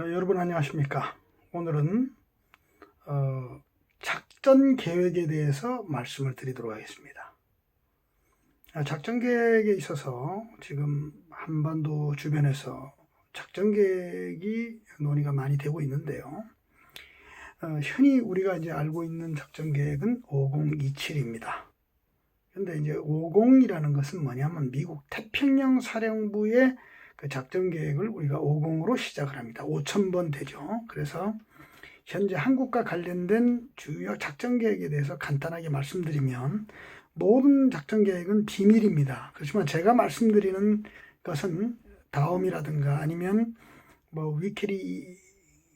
자, 여러분 안녕하십니까? 오늘은 어, 작전 계획에 대해서 말씀을 드리도록 하겠습니다. 아, 작전 계획에 있어서 지금 한반도 주변에서 작전 계획이 논의가 많이 되고 있는데요. 어, 흔히 우리가 이제 알고 있는 작전 계획은 5027입니다. 근데 이제 50이라는 것은 뭐냐면 미국 태평양 사령부의 그 작전 계획을 우리가 50으로 시작을 합니다. 5,000번 되죠. 그래서 현재 한국과 관련된 주요 작전 계획에 대해서 간단하게 말씀드리면 모든 작전 계획은 비밀입니다. 그렇지만 제가 말씀드리는 것은 다음이라든가 아니면 뭐 위키리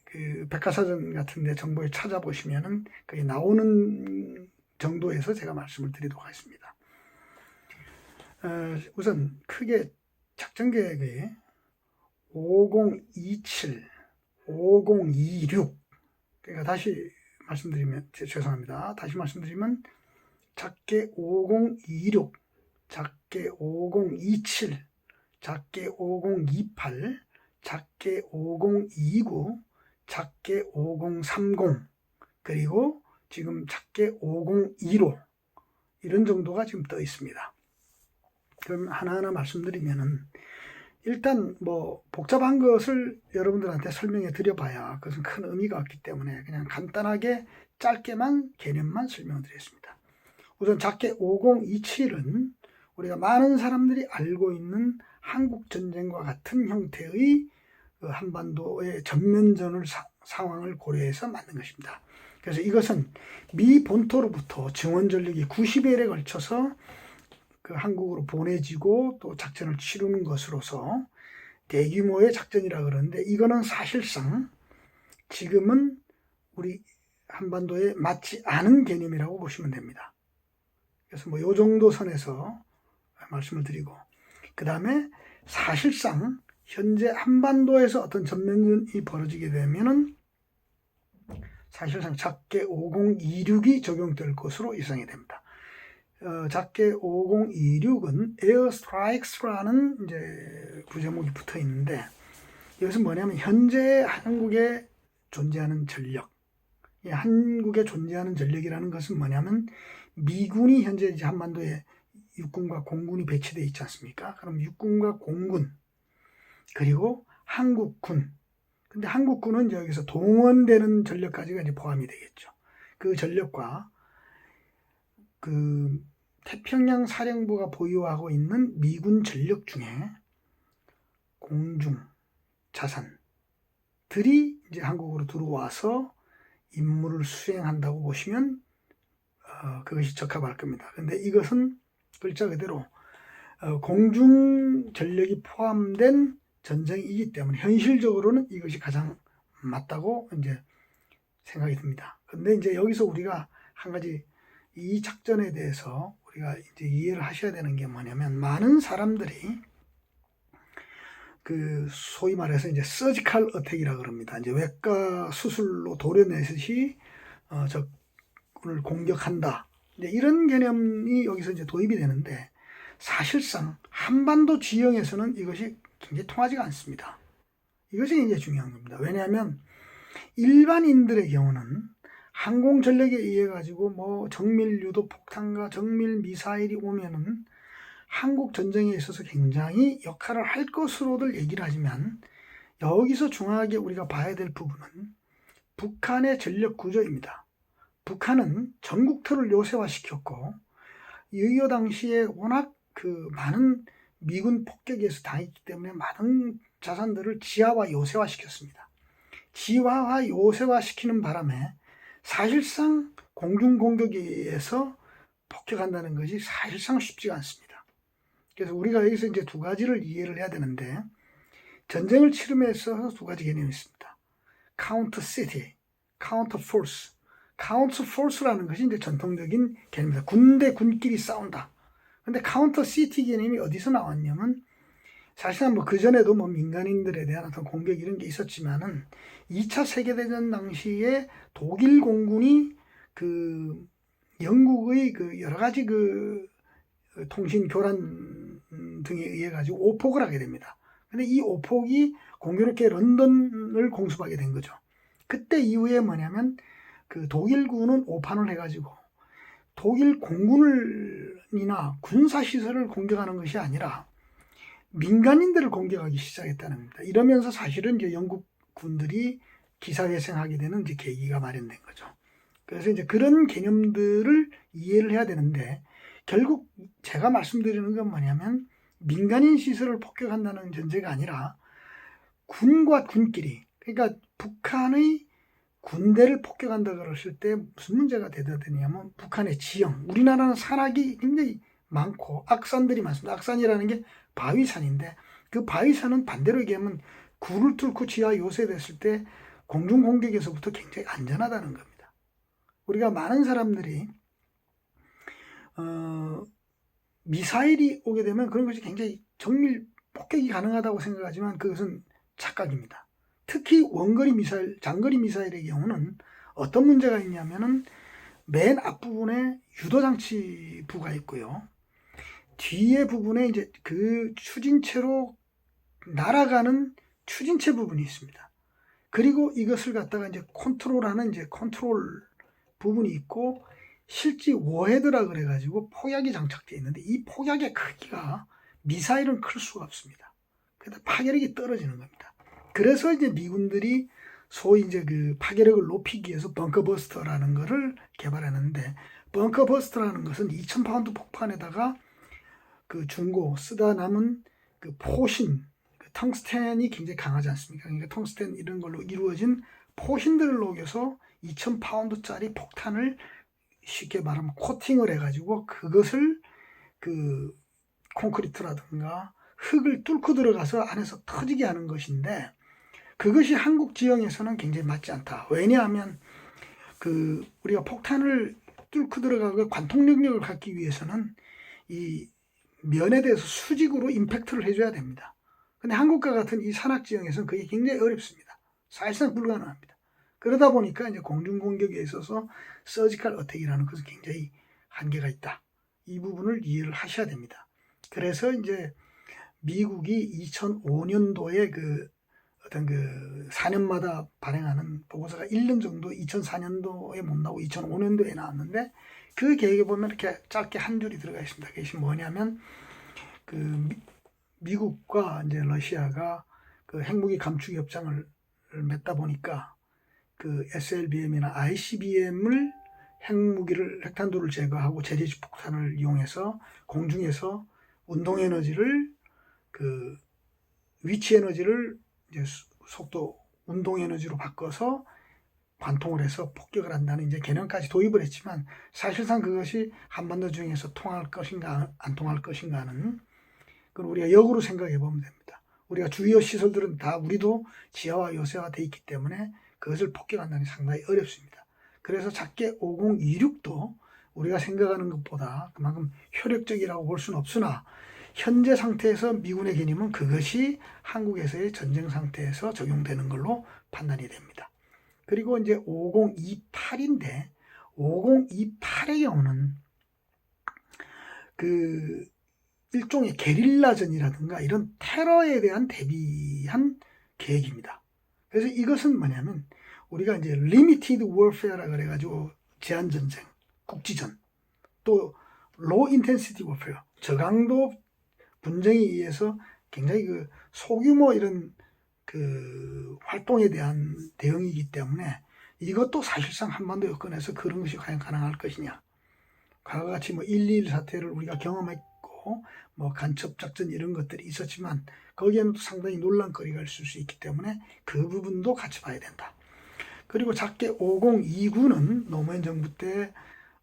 그 백과사전 같은 데 정보에 찾아보시면은 그게 나오는 정도에서 제가 말씀을 드리도록 하겠습니다. 어, 우선 크게 작전 계획이 5027, 5026 그러니까 다시 말씀드리면 제- 죄송합니다. 다시 말씀드리면 작게 5026, 작게 5027, 작게 5028, 작게 5029, 작게 5030 그리고 지금 작게 5015 이런 정도가 지금 떠 있습니다. 그럼 하나하나 말씀드리면은 일단 뭐 복잡한 것을 여러분들한테 설명해 드려봐야 그것은 큰 의미가 없기 때문에 그냥 간단하게 짧게만 개념만 설명을 드리겠습니다. 우선 작게 5027은 우리가 많은 사람들이 알고 있는 한국 전쟁과 같은 형태의 그 한반도의 전면전을 사- 상황을 고려해서 만든 것입니다. 그래서 이것은 미 본토로부터 증원 전력이 90일에 걸쳐서 그 한국으로 보내지고 또 작전을 치르는 것으로서 대규모의 작전이라 그러는데 이거는 사실상 지금은 우리 한반도에 맞지 않은 개념이라고 보시면 됩니다. 그래서 뭐 요 정도 선에서 말씀을 드리고 그 다음에 사실상 현재 한반도에서 어떤 전면전이 벌어지게 되면은 사실상 작게 5026이 적용될 것으로 예상이 됩니다. 어, 작게 5026은 에어 스트라이크스라는 이제 부제목이 붙어 있는데 이것은 뭐냐면 현재 한국에 존재하는 전력, 이 한국에 존재하는 전력이라는 것은 뭐냐면 미군이 현재 이제 한반도에 육군과 공군이 배치되어 있지 않습니까? 그럼 육군과 공군 그리고 한국군 근데 한국군은 이제 여기서 동원되는 전력까지가 이제 포함이 되겠죠. 그 전력과 그 태평양 사령부가 보유하고 있는 미군 전력 중에 공중 자산들이 이제 한국으로 들어와서 임무를 수행한다고 보시면 어, 그것이 적합할 겁니다. 근데 이것은 글자 그대로 어, 공중 전력이 포함된 전쟁이기 때문에 현실적으로는 이것이 가장 맞다고 이제 생각이 듭니다. 근데 이제 여기서 우리가 한 가지 이 작전에 대해서 우리가 이제 이해를 하셔야 되는 게 뭐냐면 많은 사람들이 그 소위 말해서 이제 서지컬 어택이라 그럽니다. 이제 외과 수술로 도려내듯이 어, 적군을 공격한다. 이제 이런 개념이 여기서 이제 도입이 되는데 사실상 한반도 지형에서는 이것이 굉장히 통하지가 않습니다. 이것이 이제 중요한 겁니다. 왜냐하면 일반인들의 경우는 항공 전력에 의해 가지고 뭐 정밀 유도 폭탄과 정밀 미사일이 오면은 한국 전쟁에 있어서 굉장히 역할을 할 것으로들 얘기를 하지만 여기서 중요하게 우리가 봐야 될 부분은 북한의 전력 구조입니다. 북한은 전국토를 요새화시켰고 유효 당시에 워낙 그 많은 미군 폭격에서 당했기 때문에 많은 자산들을 지하화 요새화 시켰습니다. 지하화 요새화 시키는 바람에 사실상 공중 공격에 의해서 폭격한다는 것이 사실상 쉽지가 않습니다. 그래서 우리가 여기서 이제 두 가지를 이해를 해야 되는데 전쟁을 있어서 두 가지 개념이 있습니다. 카운터 시티, 카운터 포스. 카운터 포스라는 것이 이제 전통적인 개념입니다. 군대 군끼리 싸운다. 근데 카운터 시티 개념이 어디서 나왔냐면 사실상 뭐 그전에도 뭐 민간인들에 대한 어떤 공격 이런 게 있었지만은 2차 세계대전 당시에 독일 공군이 그 영국의 그 여러 가지 그 통신 교란 등에 의해 가지고 오폭을 하게 됩니다. 근데 이 오폭이 공교롭게 런던을 공습하게 된 거죠. 그때 이후에 뭐냐면 그 독일군은 오판을 해가지고 독일 공군을이나 군사 시설을 공격하는 것이 아니라 민간인들을 공격하기 시작했다는 겁니다. 이러면서 사실은 이제 영국 군들이 기사회생하게 되는 이제 계기가 마련된 거죠. 그래서 이제 그런 개념들을 이해를 해야 되는데 결국 제가 말씀드리는 건 뭐냐면 민간인 시설을 폭격한다는 전제가 아니라 군과 군끼리 그러니까 북한의 군대를 폭격한다 그랬을 때 무슨 문제가 되더냐면 북한의 지형 우리나라는 산악이 굉장히 많고 악산들이 많습니다. 악산이라는 게 바위산인데 그 바위산은 반대로 얘기하면 굴을 뚫고 지하 요새됐을 때 공중 공격에서부터 굉장히 안전하다는 겁니다. 우리가 많은 사람들이 어, 미사일이 오게 되면 그런 것이 굉장히 정밀 폭격이 가능하다고 생각하지만 그것은 착각입니다. 특히 원거리 미사일, 장거리 미사일의 경우는 어떤 문제가 있냐면은 맨 앞부분에 유도장치 부가 있고요. 뒤에 부분에 이제 그 추진체로 날아가는 추진체 부분이 있습니다. 그리고 이것을 갖다가 이제 컨트롤하는 이제 컨트롤 부분이 있고 실제 워헤드라 그래가지고 폭약이 장착되어 있는데 이 폭약의 크기가 미사일은 클 수가 없습니다. 그래서 파괴력이 떨어지는 겁니다. 그래서 이제 미군들이 소위 이제 그 파괴력을 높이기 위해서 벙커버스터라는 거를 개발했는데 벙커버스터라는 것은 2000파운드 폭탄에다가 그 중고 쓰다 남은 그 포신 그 텅스텐이 굉장히 강하지 않습니까? 그러니까 텅스텐 이런 걸로 이루어진 포신들을 녹여서 2000 파운드짜리 폭탄을 쉽게 말하면 코팅을 해가지고 그것을 그 콘크리트라든가 흙을 뚫고 들어가서 안에서 터지게 하는 것인데 그것이 한국 지형에서는 굉장히 맞지 않다. 왜냐하면 그 우리가 폭탄을 뚫고 들어가고 관통 능력을 갖기 위해서는 이 면에 대해서 수직으로 임팩트를 해줘야 됩니다. 근데 한국과 같은 이 산악 지형에서는 그게 굉장히 어렵습니다. 사실상 불가능합니다. 그러다 보니까 이제 공중 공격에 있어서 서지컬 어택이라는 것은 굉장히 한계가 있다. 이 부분을 이해를 하셔야 됩니다. 그래서 이제 미국이 2005년도에 그 어떤 그 4년마다 발행하는 보고서가 1년 정도 2004년도에 못 나오고 2005년도에 나왔는데 그 계획에 보면 이렇게 짧게 한 줄이 들어가 있습니다. 그것이 뭐냐면 그 미, 국과 이제 러시아가 그 핵무기 감축 협정을 맺다 보니까 그 SLBM이나 ICBM을 핵무기를 핵탄두를 제거하고 재래식 폭탄을 이용해서 공중에서 운동 에너지를 그 위치 에너지를 이제 속도 운동 에너지로 바꿔서 관통을 해서 폭격을 한다는 이제 개념까지 도입을 했지만 사실상 그것이 한반도 중에서 통할 것인가 안 통할 것인가는 그건 우리가 역으로 생각해 보면 됩니다. 우리가 주요 시설들은 다 우리도 지하와 요새화 돼 있기 때문에 그것을 폭격한다는 게 상당히 어렵습니다. 그래서 작게 5026도 우리가 생각하는 것보다 그만큼 효력적이라고 볼 수는 없으나 현재 상태에서 미군의 개념은 그것이 한국에서의 전쟁 상태에서 적용되는 걸로 판단이 됩니다. 그리고 이제 5028인데 5028의 경우는 그 일종의 게릴라전이라든가 이런 테러에 대한 대비한 계획입니다. 그래서 이것은 뭐냐면 우리가 이제 리미티드 월페어라 그래 가지고 제한 전쟁, 국지전, 또 로우 인텐시티 월페어, 저강도 분쟁에 의해서 굉장히 그 소규모 이런 그 활동에 대한 대응이기 때문에 이것도 사실상 한반도 여건에서 그런 것이 과연 가능할 것이냐. 과거 같이 뭐 121 사태를 우리가 경험했고 뭐 간첩 작전 이런 것들이 있었지만 거기에는 또 상당히 논란거리가 있을 수 있기 때문에 그 부분도 같이 봐야 된다. 그리고 작게 5029는 노무현 정부 때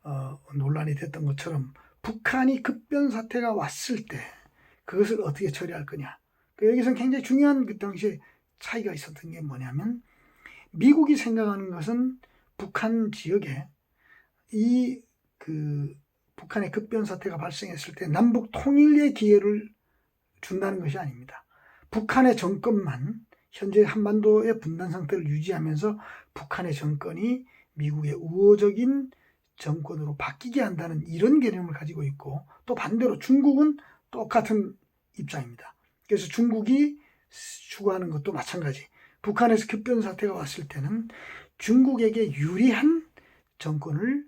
어, 논란이 됐던 것처럼 북한이 급변 사태가 왔을 때 그것을 어떻게 처리할 거냐. 그 여기서 굉장히 중요한 그 당시에 차이가 있었던 게 뭐냐면 미국이 생각하는 것은 북한 지역에 이 그 북한의 급변 사태가 발생했을 때 남북 통일의 기회를 준다는 것이 아닙니다. 북한의 정권만 현재 한반도의 분단 상태를 유지하면서 북한의 정권이 미국의 우호적인 정권으로 바뀌게 한다는 이런 개념을 가지고 있고 또 반대로 중국은 똑같은 입장입니다. 그래서 중국이 추구하는 것도 마찬가지. 북한에서 급변 사태가 왔을 때는 중국에게 유리한 정권을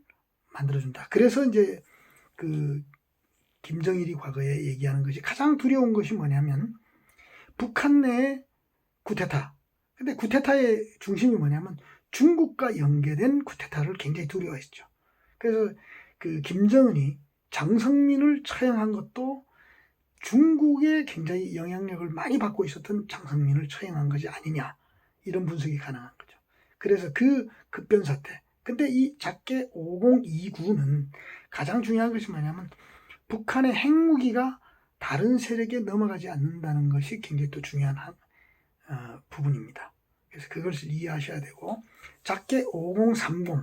만들어준다. 그래서 이제 그 김정일이 과거에 얘기하는 것이 가장 두려운 것이 뭐냐면 북한 내에 구테타. 근데 구테타의 중심이 뭐냐면 중국과 연계된 구테타를 굉장히 두려워했죠. 그래서 그 김정은이 장성민을 처형한 것도 중국에 굉장히 영향력을 많이 받고 있었던 장성민을 처형한 것이 아니냐 이런 분석이 가능한 거죠. 그래서 그 급변 사태. 근데 이 작게 5029는 가장 중요한 것이 뭐냐면 북한의 핵무기가 다른 세력에 넘어가지 않는다는 것이 굉장히 또 중요한 한, 어, 부분입니다. 그래서 그것을 이해하셔야 되고 작게 5030,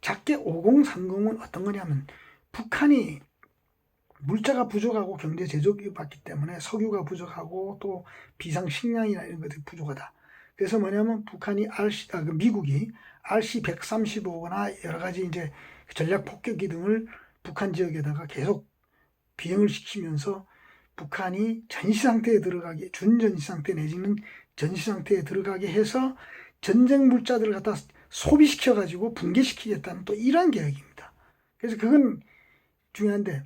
작게 5030은 어떤 거냐면 북한이 물자가 부족하고 경제 제조기 받기 때문에 석유가 부족하고 또 비상 식량이나 이런 것들이 부족하다. 그래서 뭐냐면 북한이 RC, 아, 그 미국이 RC 135거나 여러 가지 이제 전략 폭격기 등을 북한 지역에다가 계속 비행을 시키면서 북한이 전시 상태에 들어가게 준전시 상태 내지는 전시 상태에 들어가게 해서 전쟁 물자들을 갖다 소비시켜 가지고 붕괴시키겠다는 또 이런 계획입니다. 그래서 그건 중요한데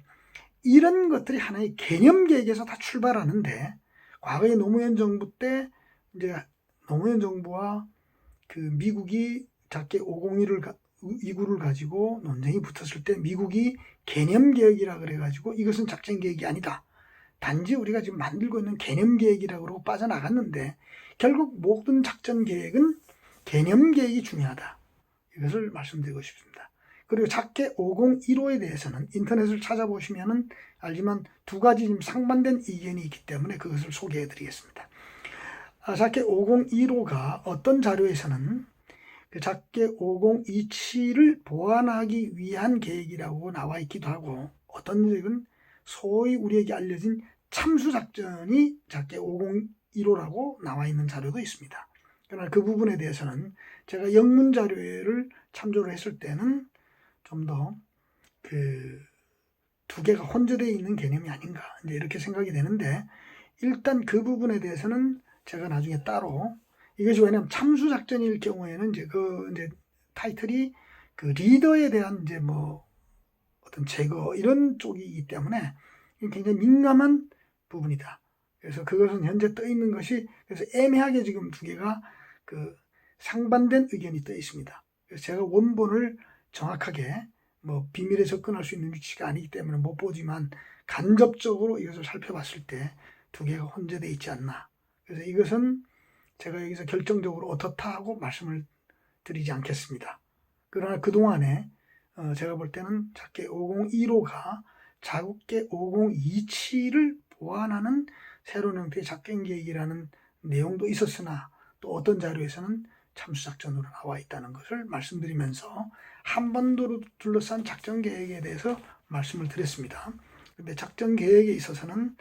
이런 것들이 하나의 개념 계획에서 다 출발하는데 과거의 노무현 정부 때 이제 노무현 정부와 그 미국이 작게 501을 29를 가지고 논쟁이 붙었을 때 미국이 개념 계획이라 그래 가지고 이것은 작전 계획이 아니다. 단지 우리가 지금 만들고 있는 개념 계획이라고 그러고 빠져나갔는데 결국 모든 작전 계획은 개념 계획이 중요하다. 이것을 말씀드리고 싶습니다. 그리고 작게 5015에 대해서는 인터넷을 찾아보시면은 알지만 두 가지 지금 상반된 의견이 있기 때문에 그것을 소개해 드리겠습니다. 아, 작게 5015가 어떤 자료에서는 그 작게 5027을 보완하기 위한 계획이라고 나와 있기도 하고 어떤 적은 소위 우리에게 알려진 참수작전이 작게 5015라고 나와 있는 자료도 있습니다. 그러나 그 부분에 대해서는 제가 영문 자료를 참조를 했을 때는 좀 더 그 두 개가 혼재되어 있는 개념이 아닌가 이제 이렇게 생각이 되는데 일단 그 부분에 대해서는 제가 나중에 따로 이것이 왜냐하면 참수 작전일 경우에는 이제 그 이제 타이틀이 그 리더에 대한 이제 뭐 어떤 제거 이런 쪽이기 때문에 굉장히 민감한 부분이다. 그래서 그것은 현재 떠 있는 것이 그래서 애매하게 지금 두 개가 그 상반된 의견이 떠 있습니다. 그래서 제가 원본을 정확하게 뭐 비밀에 접근할 수 있는 위치가 아니기 때문에 못 보지만 간접적으로 이것을 살펴봤을 때 두 개가 혼재되어 있지 않나. 그래서 이것은 제가 여기서 결정적으로 어떻다 하고 말씀을 드리지 않겠습니다. 그러나 그동안에 어 제가 볼 때는 작게 5015가 자국계 5027을 보완하는 새로운 형태의 작전 계획이라는 내용도 있었으나 또 어떤 자료에서는 참수작전으로 나와 있다는 것을 말씀드리면서 한반도를 둘러싼 작전 계획에 대해서 말씀을 드렸습니다. 근데 작전 계획에 있어서는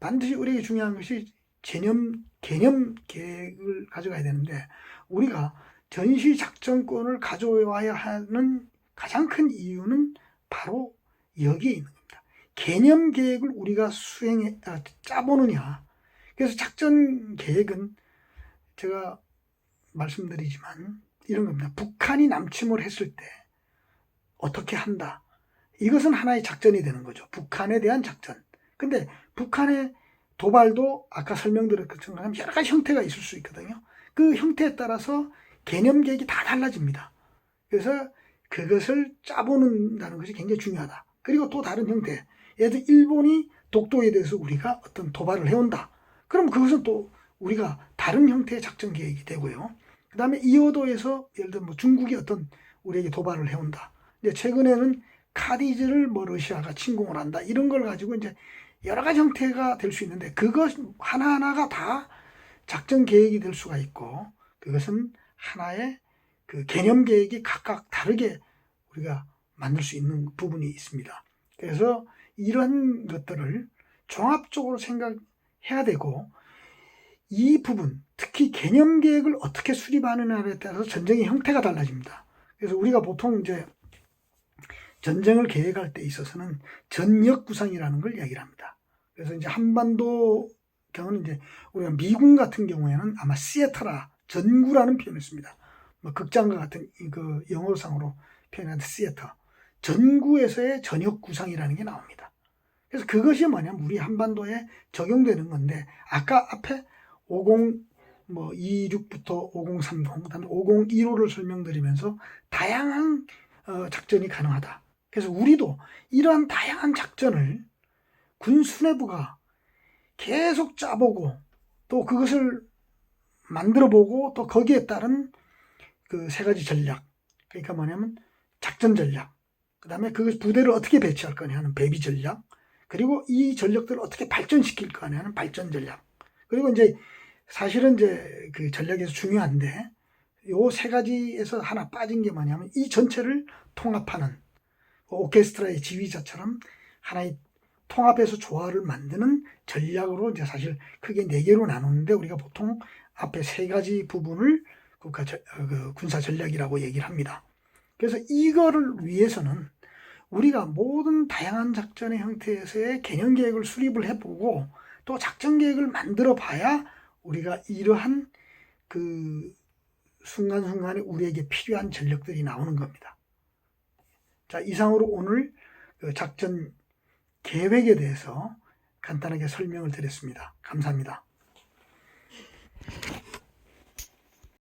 반드시 우리에게 중요한 것이 개념, 개념 계획을 가져가야 되는데 우리가 전시 작전권을 가져와야 하는 가장 큰 이유는 바로 여기에 있는 겁니다. 개념 계획을 우리가 수행해, 아, 짜보느냐. 그래서 작전 계획은 제가 말씀드리지만 이런 겁니다. 북한이 남침을 했을 때 어떻게 한다. 이것은 하나의 작전이 되는 거죠. 북한에 대한 작전. 근데 북한의 도발도 아까 설명드렸던 것처럼 여러 가지 형태가 있을 수 있거든요. 그 형태에 따라서 개념 계획이 다 달라집니다. 그래서 그것을 짜보는다는 것이 굉장히 중요하다. 그리고 또 다른 형태. 예를 들어 일본이 독도에 대해서 우리가 어떤 도발을 해온다. 그럼 그것은 또 우리가 다른 형태의 작전 계획이 되고요. 그 다음에 이호도에서 예를 들어 뭐 중국이 어떤 우리에게 도발을 해온다. 이제 최근에는 카디즈를 뭐 러시아가 침공을 한다. 이런 걸 가지고 이제 여러 가지 형태가 될 수 있는데 그것 하나하나가 다 작전 계획이 될 수가 있고 그것은 하나의 그 개념 계획이 각각 다르게 우리가 만들 수 있는 부분이 있습니다. 그래서 이런 것들을 종합적으로 생각해야 되고 이 부분, 특히 개념 계획을 어떻게 수립하느냐에 따라서 전쟁의 형태가 달라집니다. 그래서 우리가 보통 이제 전쟁을 계획할 때 있어서는 전역 구상이라는 걸 이야기를 합니다. 그래서 이제 한반도 경우는 이제 우리가 미군 같은 경우에는 아마 시애터라 전구라는 표현을 씁니다. 뭐 극장과 같은 이그 영어상으로 표현하는 시애터 전구에서의 전역 구상이라는 게 나옵니다. 그래서 그것이 뭐냐면 우리 한반도에 적용되는 건데 아까 앞에 50 뭐 26부터 5030, 그다음에 5015를 설명드리면서 다양한 어, 작전이 가능하다. 그래서 우리도 이러한 다양한 작전을 군 수뇌부가 계속 짜보고 또 그것을 만들어보고 또 거기에 따른 그 세 가지 전략. 그러니까 뭐냐면 작전 전략. 그 다음에 그 부대를 어떻게 배치할 거냐 하는 배비 전략. 그리고 이 전력들을 어떻게 발전시킬 거냐 하는 발전 전략. 그리고 이제 사실은 이제 그 전략에서 중요한데 요 세 가지에서 하나 빠진 게 뭐냐면 이 전체를 통합하는 오케스트라의 지휘자처럼 하나의 통합해서 조화를 만드는 전략으로 이제 사실 크게 네 개로 나누는데 우리가 보통 앞에 세 가지 부분을 국가 전- 어, 그 군사 전략이라고 얘기를 합니다. 그래서 이거를 위해서는 우리가 모든 다양한 작전의 형태에서의 개념 계획을 수립을 해보고 또 작전 계획을 만들어 봐야 우리가 이러한 그 순간순간에 우리에게 필요한 전력들이 나오는 겁니다. 자, 이상으로 오늘 그 작전 계획에 대해서 간단하게 설명을 드렸습니다. 감사합니다.